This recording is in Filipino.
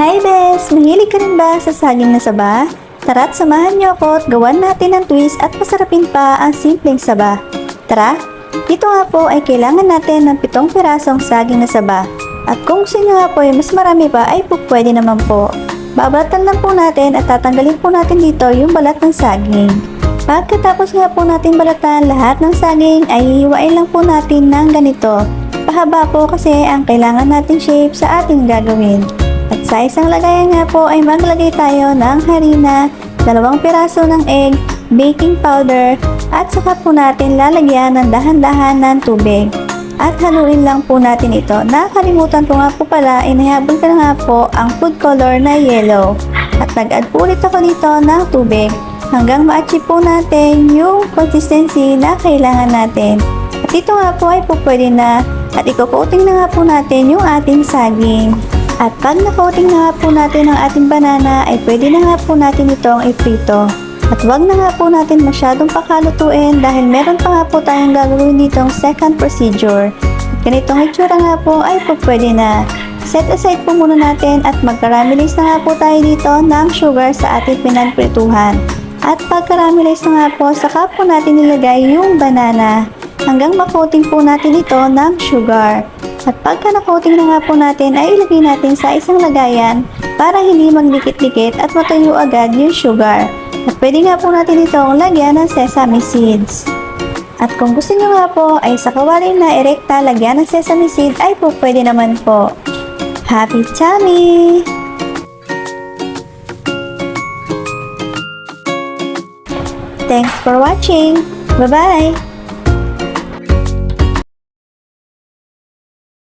Hi Bes! Mahilig ka rin ba sa saging na saba? Tara't samahan niyo ako at gawan natin ng twist at pasarapin pa ang simpleng saba. Tara! Dito nga po ay kailangan natin ng pitong pirasong saging na saba. At kung niyo nga po ay mas marami pa ay po pwede naman po. Babalatan lang po natin at tatanggalin po natin dito yung balat ng saging. Pagkatapos nga po natin balatan lahat ng saging ay hihiwain lang po natin ng ganito. Pahaba po kasi ang kailangan nating shape sa ating gagawin. Sa isang lagayan nga po ay maglagay tayo ng harina, dalawang piraso ng egg, baking powder, at saka po natin lalagyan ng dahan-dahan ng tubig. At haluin lang po natin ito. Nakalimutan ko nga po pala, inahabol ko na nga po ang food color na yellow. At nag-add ulit ako dito ng tubig hanggang ma-achieve po natin yung consistency na kailangan natin. At ito nga po ay po pwede na at iko-coating na nga po natin yung ating saging. At pag na-coating na nga po natin ang ating banana ay pwede na nga po natin itong iprito. At wag na nga po natin masyadong pakalutuin dahil meron pa nga po tayong gagawin ditong second procedure. At ganitong itsura nga po ay po pwede na. Set aside po muna natin at mag-caramelize na nga po tayo dito ng sugar sa ating pinagprituhan. At pag caramelize na nga po, saka po natin nilagay yung banana hanggang makoating po natin ito ng sugar. At pagka na-coating na nga po natin ay ilagay natin sa isang lagayan para hindi magdikit-dikit at matuyo agad yung sugar. At pwede nga po natin itong lagyan ng sesame seeds. At kung gusto nyo nga po ay sa kawali na erekta lagyan ng sesame seed ay po pwede naman po. Happy tummy! Thanks for watching! Bye-bye!